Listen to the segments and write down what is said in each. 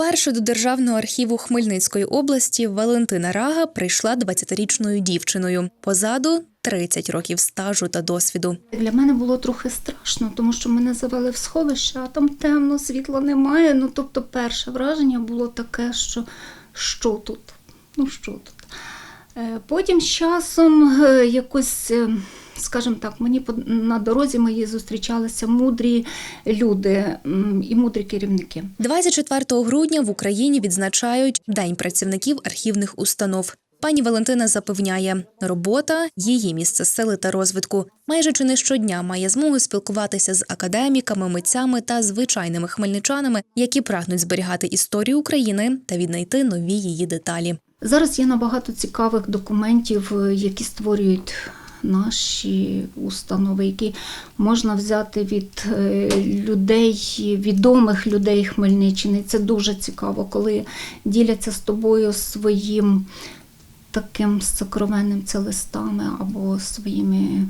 Вперше до Державного архіву Хмельницької області Валентина Рага прийшла 20-річною дівчиною. Позаду 30 років стажу та досвіду. Для мене було трохи страшно, тому що мене завели в сховище, а там темно, світла немає. Ну тобто, перше враження було таке, що що тут? Ну що тут? Е, Потім з часом е, якось, е, скажімо так, мені на дорозі моїй зустрічалися мудрі люди і мудрі керівники. 24 грудня в Україні відзначають День працівників архівних установ. Пані Валентина запевняє, робота її місце сили та розвитку. Майже чи не щодня має змогу спілкуватися з академіками, митцями та звичайними хмельничанами, які прагнуть зберігати історію України та віднайти нові її деталі. Зараз є набагато цікавих документів, е, які створюють наші установи, які можна взяти від е, людей, відомих людей Хмельниччини. Це дуже цікаво, коли діляться з тобою своїм таким сокровенним це листами або своїми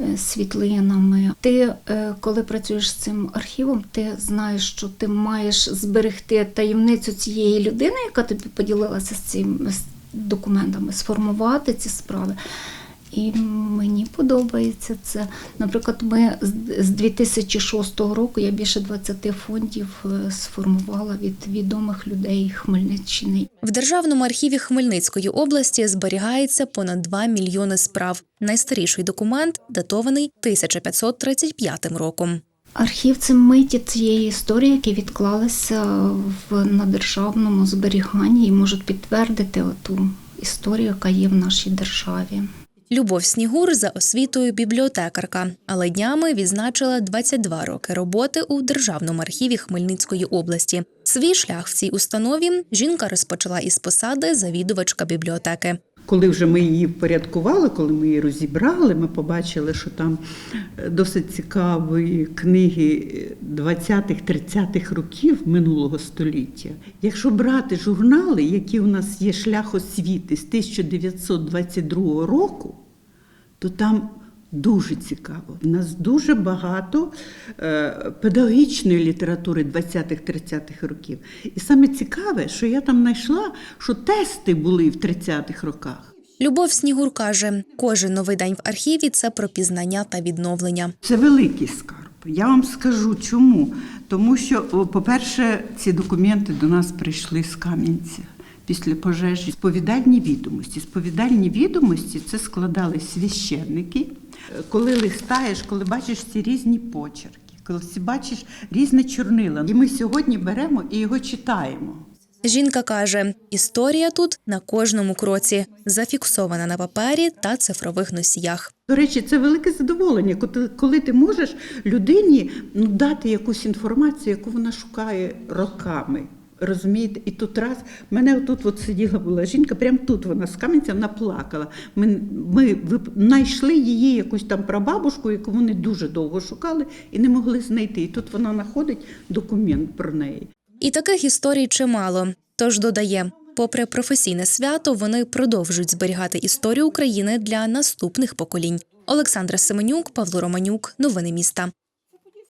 е, світлинами. Ти, е, коли працюєш з цим архівом, ти знаєш, що ти маєш зберегти таємницю цієї людини, яка тобі поділилася з цими з документами, сформувати ці справи. І мені подобається це. Наприклад, ми з- з 2006 року я більше 20 фондів е, сформувала від відомих людей Хмельниччини. В Державному архіві Хмельницької області зберігається понад 2 мільйони справ. Найстаріший документ датований 1535 роком. Архів це миті цієї історії, які відклалися в на державному зберіганні і можуть підтвердити ту історію, яка є в нашій державі. Любов Снігур за освітою бібліотекарка, але днями відзначила 22 роки роботи у Державному архіві Хмельницької області. Свій шлях в цій установі жінка розпочала із посади завідувачка бібліотеки. Коли вже ми її впорядкували, коли ми її розібрали, ми побачили, що там е, досить цікаві книги 20-30-х років минулого століття. Якщо брати журнали, які у нас є шлях освіти з 1922 року, то там дуже цікаво. У нас дуже багато е, педагогічної літератури 20-30-х років. І саме цікаве, що я там знайшла, що тести були в 30-х роках. Любов Снігур каже: кожен новий день в архіві це про пізнання та відновлення. Це великий скарб. Я вам скажу чому. Тому що, по-перше, ці документи до нас прийшли з Кам'янця. Після пожежі сповідальні відомості. Сповідальні відомості це складали священники. Коли листаєш, коли бачиш ці різні почерки, коли бачиш різне чорнила. І ми сьогодні беремо і його читаємо. Жінка каже: історія тут на кожному кроці, зафіксована на папері та цифрових носіях. До речі, це велике задоволення, коли- коли ти можеш людині ну, дати якусь інформацію, яку вона шукає роками. Розумієте, і тут раз мене тут от сиділа була жінка, прямо тут вона з камінця вона плакала. Ми, ми знайшли її якусь там прабабушку, яку вони дуже довго шукали і не могли знайти. І тут вона знаходить документ про неї. І таких історій чимало. Тож додає, попри професійне свято, вони продовжують зберігати історію України для наступних поколінь. Олександра Семенюк, Павло Романюк, новини міста.